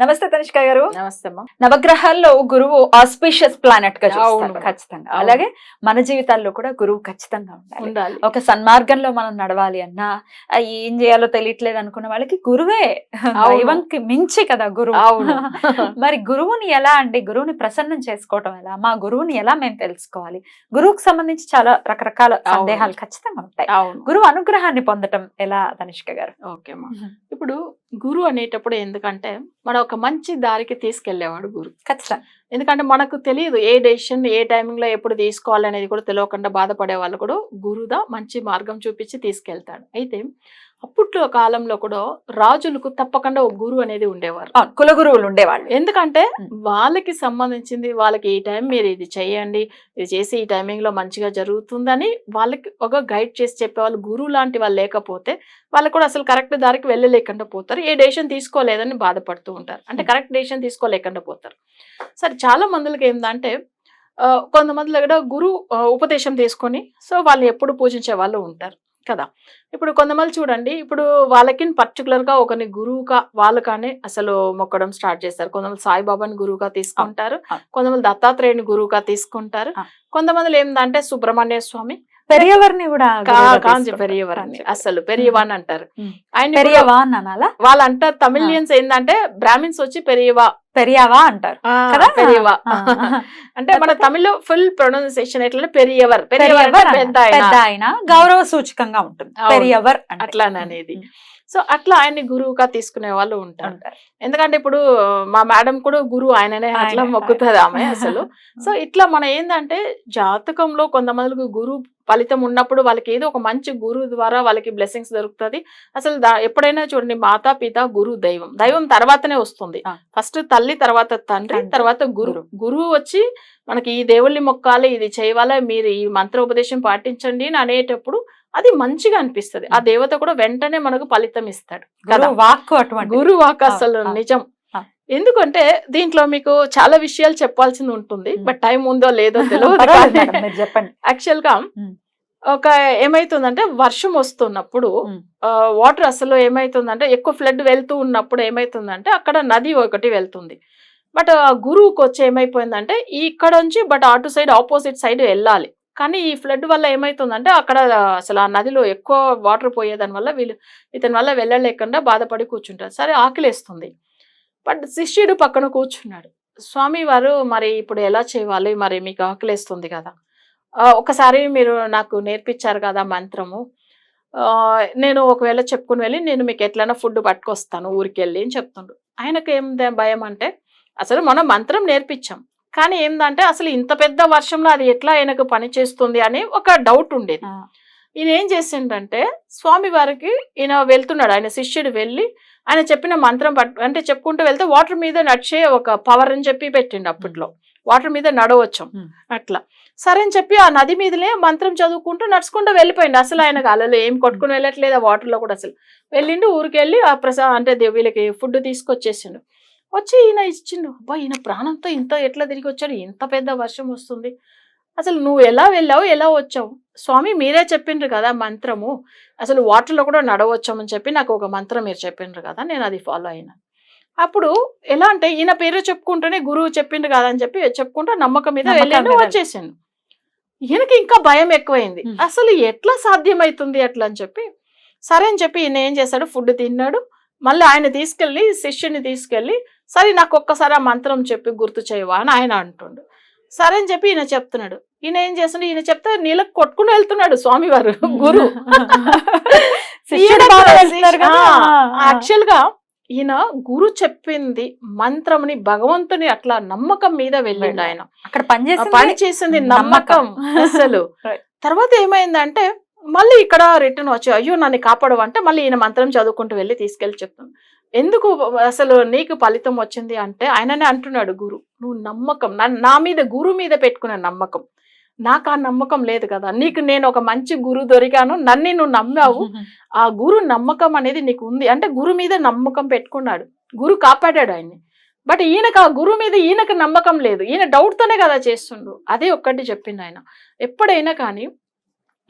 నమస్తే తనిష్క గారు. నమస్తే అమ్మా. నవగ్రహాల్లో గురువు ఆస్పిషియస్ ప్లానెట్గా చూస్తారు అవును. ఖచ్చితంగా. అలాగే మన జీవితాల్లో కూడా గురువు ఖచ్చితంగా ఉండాలి. ఒక సన్మార్గంలో మనం నడవాలి అన్నా ఏం చేయాలో తెలియట్లేదు అనుకున్న వాళ్ళకి గురువే. దైవంకి మించి కదా గురువు. మరి గురువుని ఎలా అండి? గురువుని ప్రసన్నం చేసుకోవటం ఎలా? మా గురువుని ఎలా మేము తెలుసుకోవాలి? గురువుకు సంబంధించి చాలా రకరకాల సందేహాలు ఖచ్చితంగా ఉంటాయి. గురువు అనుగ్రహాన్ని పొందటం ఎలా తనిష్క గారు? ఓకే ఇప్పుడు గురు అనేటప్పుడు ఎందుకంటే మన ఒక మంచి దారికి తీసుకెళ్ళేవాడు గురు. ఖచ్చితంగా. ఎందుకంటే మనకు తెలియదు ఏ డెసిషన్ ఏ టైమింగ్లో ఎప్పుడు తీసుకోవాలి అనేది కూడా తెలియకుండా బాధపడే వాళ్ళు కూడా గురుదా మంచి మార్గం చూపించి తీసుకెళ్తాడు. అయితే అప్పట్లో కాలంలో కూడా రాజులకు తప్పకుండా ఒక గురువు అనేది ఉండేవారు. కుల గురువులు ఉండేవాళ్ళు. ఎందుకంటే. వాళ్ళకి సంబంధించింది వాళ్ళకి ఈ టైం మీరు ఇది చేయండి ఇది చేసి ఈ టైమింగ్లో మంచిగా జరుగుతుందని వాళ్ళకి ఒక గైడ్ చేసి చెప్పేవాళ్ళు. గురువు లాంటి వాళ్ళు లేకపోతే వాళ్ళు కూడా అసలు కరెక్ట్ దారికి వెళ్ళలేకుండా పోతారు. ఏ డెసిషన్ తీసుకోలేదని బాధపడుతూ ఉంటారు. అంటే. కరెక్ట్ డెసిషన్ తీసుకోలేకుండా పోతారు. సరే చాలా మందికి ఏంటంటే కొంతమంది దగ్గర గురు ఆ, ఉపదేశం తీసుకొని సో వాళ్ళు ఎప్పుడు పూజించే వాళ్ళు ఉంటారు. కదా ఇప్పుడు కొంతమంది చూడండి ఇప్పుడు వాళ్ళకి particular గా ఒకరిని గురువుగా వాళ్ళు కానీ అసలు మొక్కడం స్టార్ట్ చేస్తారు కొంతమంది సాయిబాబాని గురువుగా తీసుకుంటారు. కొంతమంది దత్తాత్రేయుని గురువుగా తీసుకుంటారు. కొంతమంది ఏంటంటే సుబ్రహ్మణ్య స్వామి పెరియవర్ని కూడా కా- గురువుగా కాంచి తీసుకుంటారు. పెరియవరని కాంచి అసలు పెరియవాన్ అంటారు. ఆయన పెరియవా అని అనాలా వాళ్ళు అంటారు తమిళియన్స్ ఏంటంటే బ్రాహ్మిన్స్ వచ్చి పెరియవా పెరియావా అంటారు కదా పెరియవా. అంటే మన తమిళ్ళో ఫుల్ ప్రొనౌన్సియేషన్ ఎట్లా పెరియవర్ పెరియవర్. పెద్ద ఆయన. గౌరవ సూచకంగా ఉంటుంది. పెరియవర్ అంటే. అట్లా అనేది సో అట్లా ఆయన్ని గురువుగా తీసుకునే వాళ్ళు ఉంటారు. ఎందుకంటే ఇప్పుడు మా మేడం కూడా గురువు ఆయననే అట్లా మొక్కుతుంది ఆమె. అసలు సో ఇట్లా మన ఏంటంటే జాతకంలో కొంతమందికి గురువు ఫలితం ఉన్నప్పుడు వాళ్ళకి ఏదో ఒక మంచి గురువు ద్వారా వాళ్ళకి బ్లెస్సింగ్స్ దొరుకుతుంది అసలు ఎప్పుడైనా చూడండి మాతా పిత గురు దైవం దైవం తర్వాతనే వస్తుంది. ఫస్ట్ తల్లి తర్వాత తండ్రి తర్వాత గురు. గురువు వచ్చి మనకి ఈ దేవుళ్ళని మొక్కాలి ఇది చేయాలి మీరు ఈ మంత్రోపదేశం పాటించండి అని అనేటప్పుడు అది మంచిగా అనిపిస్తుంది ఆ. దేవత కూడా వెంటనే మనకు ఫలితం ఇస్తాడు కదా వాక్కు అటువంటి గురు వాక్ అసలు. నిజం. ఎందుకంటే దీంట్లో మీకు చాలా విషయాలు చెప్పాల్సింది ఉంటుంది. బట్ టైం ఉందో లేదో తెలియదు చెప్పండి యాక్చువల్గా. ఒక ఏమైతుందంటే వర్షం వస్తున్నప్పుడు. వాటర్ అసలు ఏమైతుందంటే ఎక్కువ ఫ్లడ్ వెళ్తూ ఉన్నప్పుడు ఏమైతుందంటే అక్కడ నది ఒకటి వెళ్తుంది బట్ ఆ గురువుకి వచ్చి ఏమైపోయిందంటే ఇక్కడ నుంచి బట్ అటు సైడ్ ఆపోజిట్ సైడ్ వెళ్ళాలి. కానీ ఈ ఫ్లడ్ వల్ల ఏమవుతుందంటే అక్కడ అసలు ఆ నదిలో ఎక్కువ వాటర్ పోయేదాని వల్ల వీళ్ళు ఇతని వల్ల వెళ్ళలేకుండా బాధపడి కూర్చుంటారు. సరే ఆకలేస్తుంది. బట్ శిష్యుడు పక్కన కూర్చున్నాడు. స్వామి వారు మరి ఇప్పుడు ఎలా చేయాలి? మరి మీకు ఆకలేస్తుంది కదా. ఒకసారి మీరు నాకు నేర్పించారు కదా మంత్రము. నేను ఒకవేళ చెప్పుకుని వెళ్ళి నేను మీకు ఎట్లైనా ఫుడ్ పట్టుకొస్తాను ఊరికి వెళ్ళి అని చెప్తుండు. ఆయనకు ఏం భయం అంటే అసలు మనం మంత్రం నేర్పించాం. కానీ ఏందంటే అసలు ఇంత పెద్ద వర్షంలో అది ఎట్లా ఆయనకు పని చేస్తుంది అని ఒక డౌట్ ఉండేది. ఈయన ఏం చేసిండంటే స్వామి వారికి ఈయన వెళ్తున్నాడు ఆయన శిష్యుడు వెళ్ళి ఆయన చెప్పిన మంత్రం పట్టు అంటే చెప్పుకుంటూ వెళ్తే వాటర్ మీద నడిచే ఒక పవర్ అని చెప్పి పెట్టిండు అప్పట్లో. వాటర్ మీద నడవచ్చు. అట్లా. సరే అని చెప్పి ఆ నది మీదనే మంత్రం చదువుకుంటూ నడుచుకుంటూ వెళ్ళిపోయిండు. అసలు ఆయన అలలు ఏం కొట్టుకుని వెళ్ళట్లేదు ఆ వాటర్లో కూడా అసలు. వెళ్ళిండు ఊరికి వెళ్ళి ఆ ప్రసా అంటే వీళ్ళకి ఫుడ్ తీసుకొచ్చేసిండు. వచ్చి ఈయన ఇచ్చిండు. అబ్బా ఈయన ప్రాణంతో ఇంత ఎట్లా తిరిగి వచ్చాడు? ఇంత పెద్ద వర్షం వస్తుంది. అసలు నువ్వు ఎలా వెళ్ళావు? ఎలా వచ్చావు? స్వామి మీరే చెప్పిండ్రు కదా మంత్రము. అసలు వాటర్లో కూడా నడవచ్చామని చెప్పి నాకు ఒక మంత్రం మీరు చెప్పిండ్రు కదా నేను అది ఫాలో అయినా. అప్పుడు ఎలా అంటే ఈయన పేరు చెప్పుకుంటూనే గురువు చెప్పిండు కదా అని చెప్పి చెప్పుకుంటూ నమ్మకం మీద మీద. వచ్చేసిండు. ఈయనకి ఇంకా భయం ఎక్కువైంది. అసలు ఎట్లా సాధ్యమవుతుంది అట్లా అని చెప్పి సరే అని చెప్పి ఈయన ఏం చేశాడు? ఫుడ్ తిన్నాడు. మళ్ళీ ఆయన తీసుకెళ్ళి శిష్యుని తీసుకెళ్ళి సరే నాకు ఒక్కసారి ఆ మంత్రం చెప్పి గుర్తు చేయవా? అని ఆయన అంటుండు. సరే అని చెప్పి ఈయన చెప్తున్నాడు. ఈయన ఏం చేస్తున్నాడు ఈయన చెప్తే నీళ్ళకి కొట్టుకుని వెళ్తున్నాడు స్వామివారు గురు. యాక్చువల్గా ఈయన గురు చెప్పింది మంత్రముని భగవంతుని అట్లా నమ్మకం మీద వెళ్ళిండు ఆయన. అక్కడ పని చేసింది నమ్మకం. అసలు. తర్వాత ఏమైందంటే మళ్ళీ ఇక్కడ రిటర్న్ వచ్చి అయ్యో నన్ను కాపాడవు అంటే మళ్ళీ ఈయన మంత్రం చదువుకుంటూ వెళ్ళి తీసుకెళ్ళి చెప్తాను. ఎందుకు అసలు నీకు ఫలితం వచ్చింది అంటే ఆయననే అంటున్నాడు గురు. నువ్వు నమ్మకం నా- నా మీద గురు మీద పెట్టుకునే నమ్మకం. నాకు ఆ నమ్మకం లేదు కదా. నీకు నేను ఒక మంచి గురు దొరికాను. నన్ను నువ్వు నమ్మావు. ఆ గురు నమ్మకం అనేది నీకు ఉంది. అంటే గురు మీద నమ్మకం పెట్టుకున్నాడు. గురు కాపాడాడు ఆయన్ని. బట్ ఈయనకు ఆ గురువు మీద ఈయనకు నమ్మకం లేదు. ఈయన డౌట్ తోనే కదా చేస్తుండు. అదే ఒక్కటి చెప్పింది ఆయన. ఎప్పుడైనా కానీ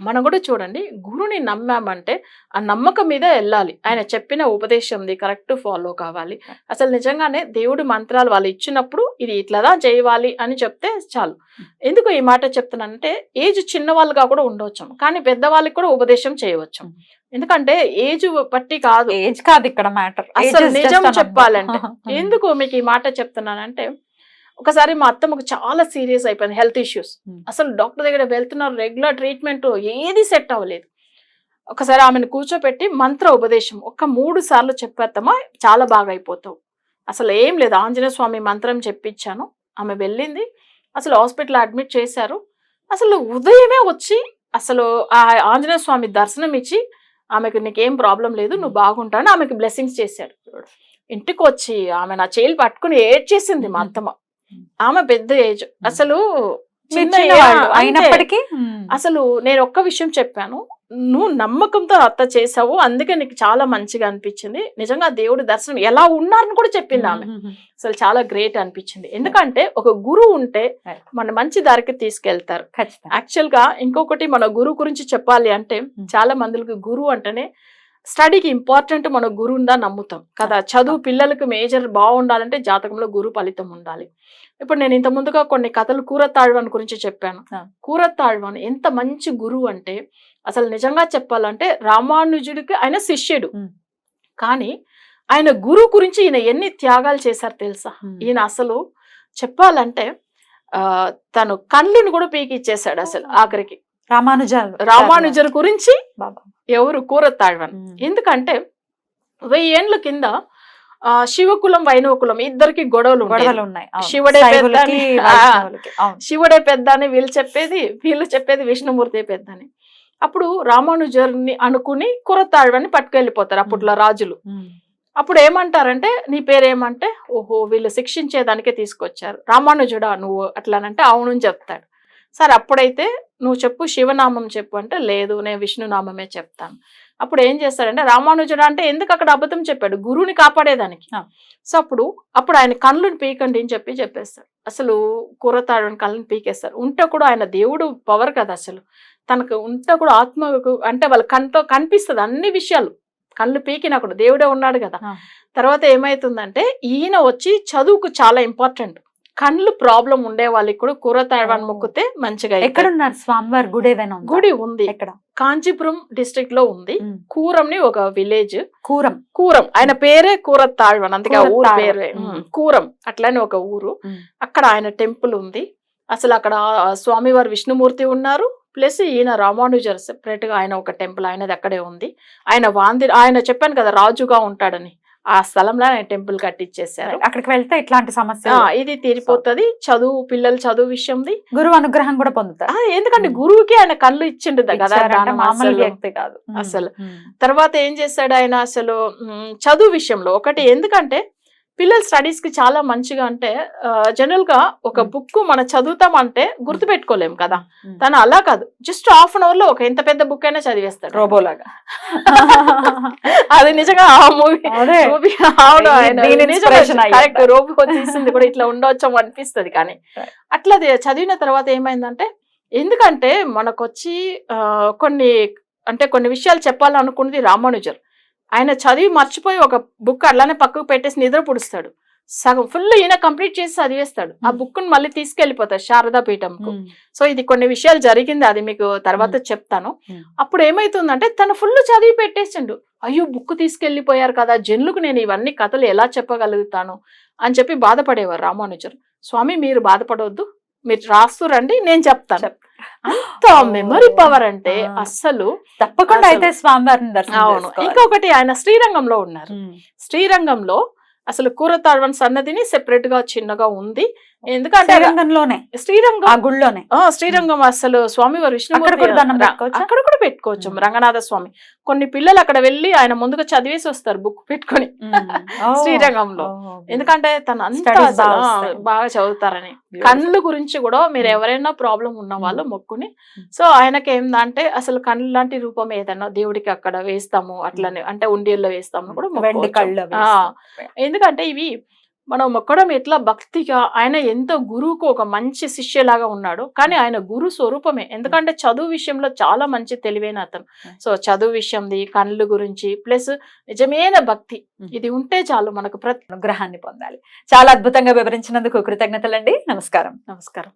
మనం కూడా చూడండి గురుని నమ్మామంటే ఆ నమ్మకం మీద వెళ్ళాలి. ఆయన చెప్పిన ఉపదేశంది కరెక్ట్ ఫాలో కావాలి. అసలు నిజంగానే దేవుడి మంత్రాలు వాళ్ళు ఇచ్చినప్పుడు ఇది ఇట్లదా చేయాలి అని చెప్తే చాలు. ఎందుకు ఈ మాట చెప్తున్నానంటే ఏజ్ చిన్న వాళ్ళుగా కూడా ఉండవచ్చు కానీ పెద్దవాళ్ళకి కూడా ఉపదేశం చేయవచ్చు. ఎందుకంటే ఏజ్ బట్టి కాదు. ఏజ్ కాదు ఇక్కడ మ్యాటర్. అసలు నిజం చెప్పాలంటే ఎందుకు మీకు ఈ మాట చెప్తున్నానంటే ఒకసారి మా అత్తమ్మకు చాలా సీరియస్ అయిపోయింది హెల్త్ ఇష్యూస్. Hmm. అసలు డాక్టర్ దగ్గర వెళ్తున్నారు రెగ్యులర్ ట్రీట్మెంట్ ఏది సెట్ అవ్వలేదు. ఒకసారి ఆమెను కూర్చోపెట్టి మంత్ర ఉపదేశం ఒక మూడు సార్లు చెప్పేస్తామా చాలా బాగా అయిపోతావు. అసలు ఏం లేదు ఆంజనేయ స్వామి మంత్రం చెప్పించాను ఆమె వెళ్ళింది అసలు హాస్పిటల్ అడ్మిట్ చేశారు. అసలు ఉదయమే వచ్చి అసలు ఆ ఆంజనేయ స్వామి దర్శనం ఇచ్చి ఆమెకు నీకేం ప్రాబ్లం లేదు నువ్వు బాగుంటావు ఆమెకు బ్లెస్సింగ్స్ చేశాడు. ఇంటికి వచ్చి ఆమె నా చేయిలు పట్టుకుని ఏడ్చేసింది మా అత్తమ్మ. ఆమె పెద్ద ఏజ్. అసలు చిన్న. అయినప్పటికీ అసలు నేను ఒక్క విషయం చెప్పాను. నువ్వు నమ్మకంతో అత్త చేసావు అందుకే నీకు చాలా మంచిగా అనిపించింది. నిజంగా దేవుడి దర్శనం ఎలా ఉన్నారని కూడా చెప్పింది ఆమె. అసలు చాలా గ్రేట్ అనిపించింది. ఎందుకంటే ఒక గురువు ఉంటే. మన మంచి దారికి తీసుకెళ్తారు. యాక్చువల్గా ఇంకొకటి మన గురువు గురించి చెప్పాలి అంటే చాలా మందికి గురువు అంటేనే స్టడీకి ఇంపార్టెంట్ మన గురువుందా నమ్ముతాం. కదా? చదువు పిల్లలకు మేజర్ బాగుండాలంటే జాతకంలో గురు ఫలితం ఉండాలి. ఇప్పుడు నేను ఇంత ముందుగా కొన్ని కథలు కూరతాழ்వాన్ గురించి చెప్పాను. ఆ. కూరతాழ்వాన్ ఎంత మంచి గురువు అంటే అసలు నిజంగా చెప్పాలంటే రామానుజుడికి ఆయన శిష్యుడు. కానీ ఆయన గురువు గురించి ఈయన ఎన్ని త్యాగాలు చేశారు తెలుసా? ఈయన అసలు చెప్పాలంటే తను కళ్ళుని కూడా పీకి ఇచ్చేసాడు అసలు ఆఖరికి. రామానుజాలు రామానుజర్ గురించి బాబా. ఎవరు కూరతాழ்వన్ ఎందుకంటే వెయ్యి ఏండ్ల కింద శివకులం వైణవకులం ఇద్దరికి గొడవలు. గొడవలు ఉన్నాయి. శివుడే. అవును. శివుడే పెద్ద అని వీళ్ళు చెప్పేది వీళ్ళు చెప్పేది విష్ణుమూర్తి పెద్ద అని అప్పుడు రామానుజర్ని అనుకుని కురతాழ்వని పట్టుకెళ్ళిపోతారు అప్పట్లో రాజులు. అప్పుడు ఏమంటారంటే నీ పేరేమంటే ఓహో వీళ్ళు శిక్షించేదానికే తీసుకొచ్చారు రామానుజుడా నువ్వు అట్లానంటే అవును చెప్తాడు సరే అప్పుడైతే నువ్వు చెప్పు శివనామం చెప్పు అంటే లేదు నేను విష్ణునామమే చెప్తాను. అప్పుడు ఏం చేస్తాడంటే రామానుజుడు అంటే ఎందుకు అక్కడ అబద్ధం చెప్పాడు? గురువుని కాపాడేదానికి. సో అప్పుడు అప్పుడు ఆయన కళ్ళుని పీకండి అని చెప్పి చెప్పేస్తాడు. అసలు కూరతాడు కళ్ళని పీకేస్తారు. ఉంటే కూడా ఆయన దేవుడు పవర్ కదా అసలు. తనకు ఉంటే కూడా ఆత్మకు అంటే వాళ్ళ కంట్లో కనిపిస్తుంది అన్ని విషయాలు. కళ్ళు పీకినా కూడా దేవుడే ఉన్నాడు కదా. తర్వాత ఏమైతుందంటే ఈయన వచ్చి చదువుకు చాలా ఇంపార్టెంట్. కళ్ళు ప్రాబ్లం ఉండే వాళ్ళకి కూడా కూరతాడవాన్ని ఓ. మొక్కితే మంచిగా. ఎక్కడున్నారు? స్వామివారి గుడి ఏదైనా? గుడి ఉంది. ఎక్కడ? కాంచీపురం డిస్ట్రిక్ట్లో ఉంది. కూరంని ఒక విలేజ్ కూరం. కూరం. ఆయన పేరే కూరతాళ్వన్ అందుకే ఆ ఊరు. పేరే. కూరం. అట్లానే ఒక ఊరు. అక్కడ ఆయన టెంపుల్ ఉంది. అసలు అక్కడ స్వామివారు విష్ణుమూర్తి ఉన్నారు. ప్లస్ ఈయన రామానుజర్ సెపరేట్గా ఆయన ఒక టెంపుల్ ఆయనది అక్కడే ఉంది. ఆయన వాంది ఆయన చెప్పాను కదా రాజుగా ఉంటాడని. ఆ స్థలంలో ఆయన టెంపుల్ కట్టించేశారు అక్కడికి వెళ్తే ఇట్లాంటి సమస్య ఇది తీరిపోతుంది చదువు పిల్లలు చదువు విషయంది గురువు అనుగ్రహం కూడా పొందుతారు ఎందుకంటే ఉమ్. గురువుకి ఆయన కళ్ళు ఇచ్చిండు కదా. వ్యక్తి కాదు ఉమ్. అసలు. ఉమ్. తర్వాత ఏం చేశాడు ఆయన అసలు చదువు విషయంలో ఒకటి ఎందుకంటే పిల్లల స్టడీస్కి చాలా మంచిగా అంటే జనరల్గా ఒక Hmm. బుక్ మనం చదువుతామంటే గుర్తు పెట్టుకోలేం కదా. తను అలా కాదు జస్ట్ హాఫ్ అన్ అవర్లో ఒక ఎంత పెద్ద బుక్ అయినా చదివేస్తాడు రోబోలాగా అది నిజంగా ఆ మూవీ మూవీ అవును కరెక్ట్. రోబో తీసింది కూడా ఇట్లా ఉండవచ్చు అనిపిస్తది కానీ. అట్లా చదివిన తర్వాత ఏమైందంటే ఎందుకంటే మనకొచ్చి ఆ, కొన్ని అంటే కొన్ని విషయాలు చెప్పాలనుకున్నది రామానుజర్ ఆయన చదివి మర్చిపోయి ఒక బుక్ అట్లానే పక్కకు పెట్టేసి నిద్ర పుడుస్తాడు సగం ఫుల్ ఈయన కంప్లీట్ చేసి చదివేస్తాడు ఆ. బుక్ మళ్ళీ తీసుకెళ్ళిపోతాడు శారదా పీఠంకు. సో ఇది కొన్ని విషయాలు జరిగింది అది మీకు తర్వాత చెప్తాను. అప్పుడు ఏమైతుందంటే తను ఫుల్ చదివి పెట్టేసిండు అయ్యో బుక్ తీసుకెళ్ళిపోయారు కదా జనులకు నేను ఇవన్నీ కథలు ఎలా చెప్పగలుగుతాను అని చెప్పి బాధపడేవారు రామానుజర్ స్వామి మీరు బాధపడవద్దు మీరు రాస్తూ రండి నేను చెప్తాను చెప్. అంత. మెమరీ పవర్ అంటే. అస్సలు తప్పకుండా అయితే స్వామివారిని అవును. ఇంకొకటి ఆయన శ్రీరంగంలో ఉన్నారు. శ్రీరంగంలో అసలు కూరతాళ్వన్ సన్నదిని సెపరేట్గా చిన్నగా ఉంది. ఎందుకంటే శ్రీరంగంలోనే శ్రీరంగం ఆ గుళ్ళోనే శ్రీరంగం అసలు స్వామివారు విష్ణుమూర్తి అక్కడ కూడా పెట్టుకోవచ్చా? అక్కడ కూడా పెట్టుకోవచ్చు మ్మ్. రంగనాథ స్వామి కొన్ని పిల్లలు అక్కడ వెళ్ళి ఆయన ముందుగా చదివేసి వస్తారు బుక్ పెట్టుకొని. శ్రీరంగంలో. ఎందుకంటే తను అంత బాగా చదువుతారని. కళ్ళు గురించి కూడా మీరు. ఎవరైనా ప్రాబ్లం ఉన్న వాళ్ళు. మొక్కుని. సో ఆయనకి ఏందంటే అసలు కళ్ళు లాంటి రూపం ఏదన్నా దేవుడికి అక్కడ వేస్తాము అట్లనే అంటే ఉండియల్లో వేస్తాము కూడా. ఎందుకంటే ఇవి మనం మొక్కడం ఎట్లా? భక్తిగా. ఆయన ఎంతో గురువుకు ఒక మంచి శిష్యులాగా ఉన్నాడు. కానీ ఆయన గురు స్వరూపమే. ఎందుకంటే చదువు విషయంలో చాలా మంచి తెలివైన అతను. సో చదువు విషయంది కళ్ళు గురించి ప్లస్ నిజమైన భక్తి. ఇది ఉంటే చాలు మనకు ప్రతి అనుగ్రహాన్ని పొందాలి. చాలా అద్భుతంగా వివరించినందుకు కృతజ్ఞతలండి. నమస్కారం. నమస్కారం.